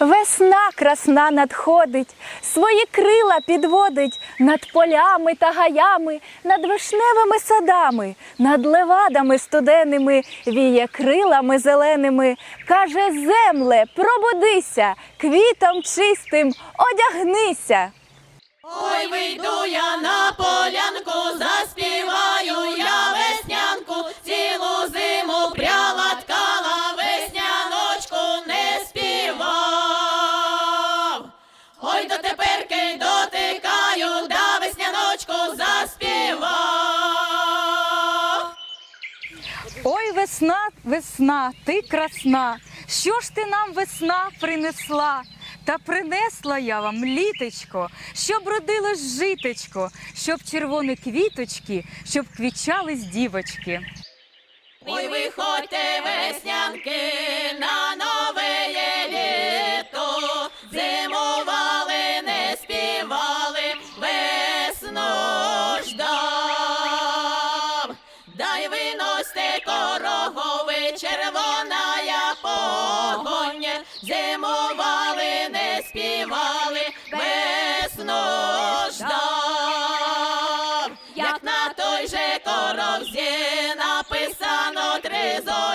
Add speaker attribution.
Speaker 1: Весна красна надходить, свої крила підводить над полями та гаями, над вишневими садами, над левадами студенними, віє крилами зеленими, каже земле, пробудися, квітом чистим одягнися.
Speaker 2: Ой, вийду я на полянку, заспіваю Ой,
Speaker 3: весна, весна, ти красна. Що ж ти нам весна принесла? Та принесла я вам літечко, щоб родилось житочко, щоб червоні квіточки, щоб квічались дівочки.
Speaker 2: Ой, виходьте, веснянки, Дай виносьте корогови, червона я погонь, зимували, не співали, весно ждав. Як на той же коровзі написано три зорі.